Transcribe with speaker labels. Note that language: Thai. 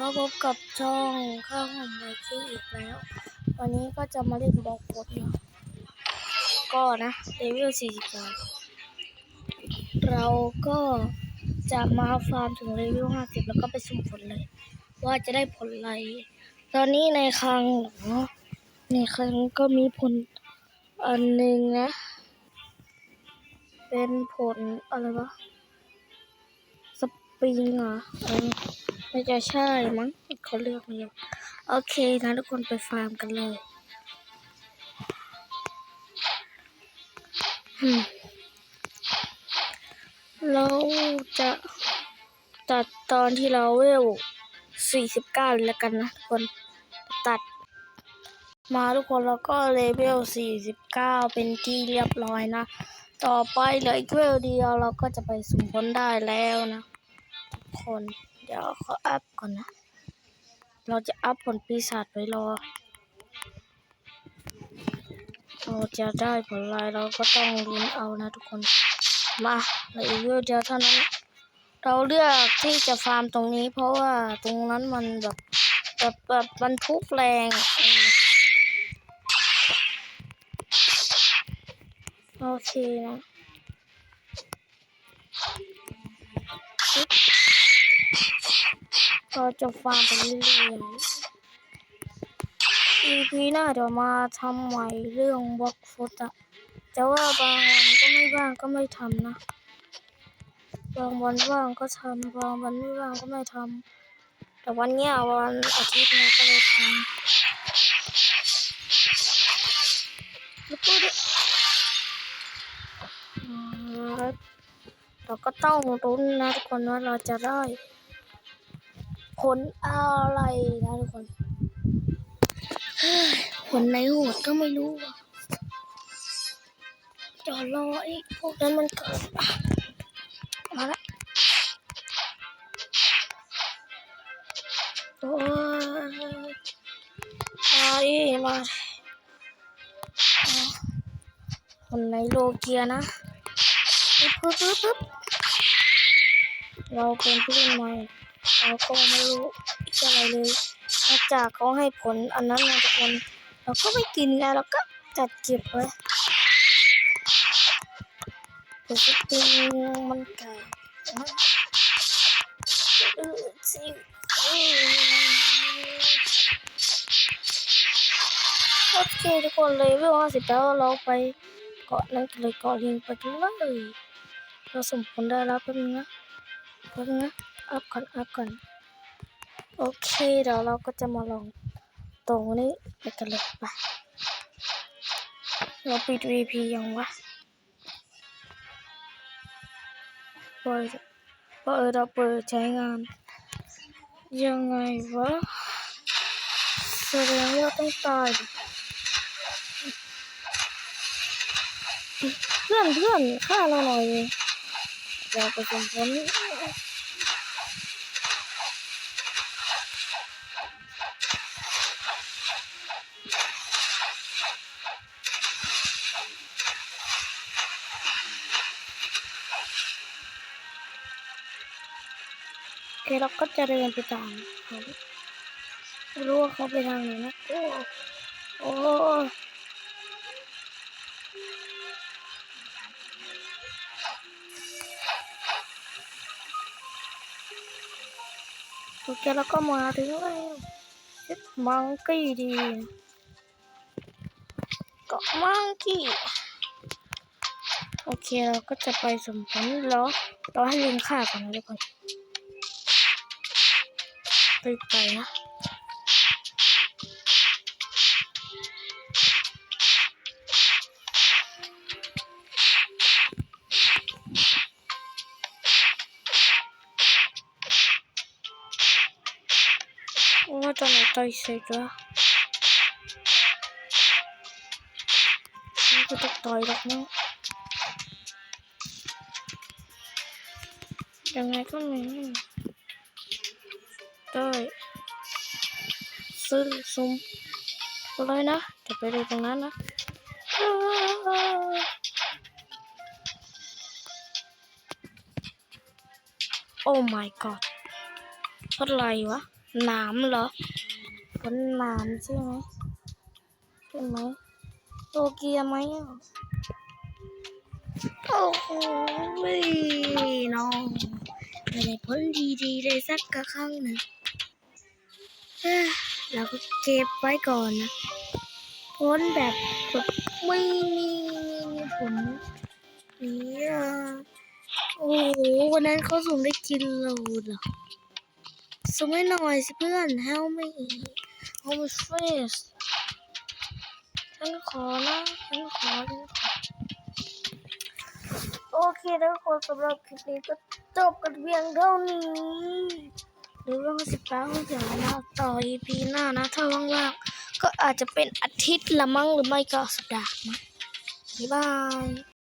Speaker 1: มาพบกับช่องข้าวหอมไบกี้อีกแล้ว วันนี้ก็จะมาเล่นบล็อกโคดเนาะก็นะเลเวล43เราก็จะมาฟาร์มถึงเลเวล50 แล้วก็ไปสุ่มผลเลย ว่าจะได้ผลอะไร ตอนนี้ในคลังเหรอในคลังก็มีผลอันหนึ่งนะ เป็นผลอะไรวะสปริงอเออ ไม่จะใช่มั้งเขาเลือกมาอยู่โอเคนะทุกคนไปฟาร์มกันเลยเราจะตัดตอนที่เราเวล49เลยแล้วกันนะทุกคนตัด มาทุกคนแล้วก็เลเวล49เก้าเป็นที่เรียบร้อยนะ ต่อไปเหลืออีกเวลเดียวเราก็จะไปสุ่มผลได้แล้วนะ ทุกคน เดี๋ยวขออัพก่อนนะ เราจะอัพผลปีศาจไว้รอ เราจะได้ผลอะไรเราก็ต้องลุ้นเอานะทุกคน มาเลืออีกเวลเดียวเท่านั้น เราเลือกที่จะฟาร์มตรงนี้เพราะว่าตรงนั้นมันแบบแบบแบบมันทุกแรงเออโอเคนะ ปึ๊บเราจะฟาร์มไปเรื่อยๆ EP หน้าเดี๋ยวมาทำใหม่เรื่องบล็อกฟุตอะแต่ว่าบางวันก็ไม่ว่างก็ไม่ทำนะบางวันว่างก็ทำบางวันไม่ว่างก็ไม่ทำแต่วันเนี้ยวันอาทิตย์นี้ก็เลยทำแล้วก็ได้อ่าเราก็ต้องรุ้นนะทุกคนว่าเราจะได้ ผลอะไรนะทุกคนผลในโหดก็ไม่รู้ว่ะเดี๋ยวรอไอ้พวกนั้นมันเกิดมาละโอ้ยมาดิมาอะคนในโลเกียนะปึ๊บปึ๊บปึ๊บเราเป็นผู้เล่นใหม่ เราก็ไม่รู้อะไรเลยนอกจากเขาให้ผลอันนั้นนะทุกคนเราก็ไม่กินไงเราก็จัดเก็บไว้แต่สปริงมันแก่นะเออสิเออโอเคทุกคนเลยเวลห้าสิบแล้วเราไปเกาะนั้นเลยเกาะเลิงไปกันเลยเราสมผลได้แล้วแป๊บนึงนะแป๊บนึงนะ อัพก่อนอัพก่อน โอเคเดี๋ยวเราก็จะมาลองตรงนี้ไปกันเลยไปเราปิด VP ยังวะเปิดเปิดเราเปิดใช้งาน ยังไงวะแสดงว่าต้องตายเพื่อนเพื่อนฆ่าเราหน่อยเลยเดี๋ยวไปสมผลโอเคเราก็จะเดินไปตามเขารู้ว่าเขาไปทางไหนนะ โอ้ โอ้ โอเคแล้วก็มาถึงแล้วมังกี้ดีเกาะมังกี้โอเคเราก็จะไปสมผลแล้วเราให้ลุงฆ่าก่อนนะทุกคนไปไปนะ งก็ไม่ได้ซื้อซุ้มอะไรนะจะไปดูตรงนั้นนะโอ้ my god อะไรวะ หนามเหรอผลหนามใช่ไหมใช่ไหมโตเกียไหมโอ้โหน้องไม่ได้ผลดีๆเลยสักกระครั้งหนึ่งเอ้เราก็เก็บไว้ก่อนนะผลแบบแบบไม่มีมีผลนี่อะโอ้โหวันนั้นเขาส่งได้กินโลเหรอ ส่งให้หน่อยสิเพื่อน help me help me please ฉันขอนะฉันขอฉันขอ โอเคทุกคนสำหรับคลิปนี้ก็จบกันเพียงเท่านี้หรือว่าสิบแปดเดี๋ยวนะต่อ EP หน้านะถ้าว่างๆก็อาจจะเป็นอาทิตย์ละมั้งหรือไม่ก็สัปดาห์มั้งบ๊ายบาย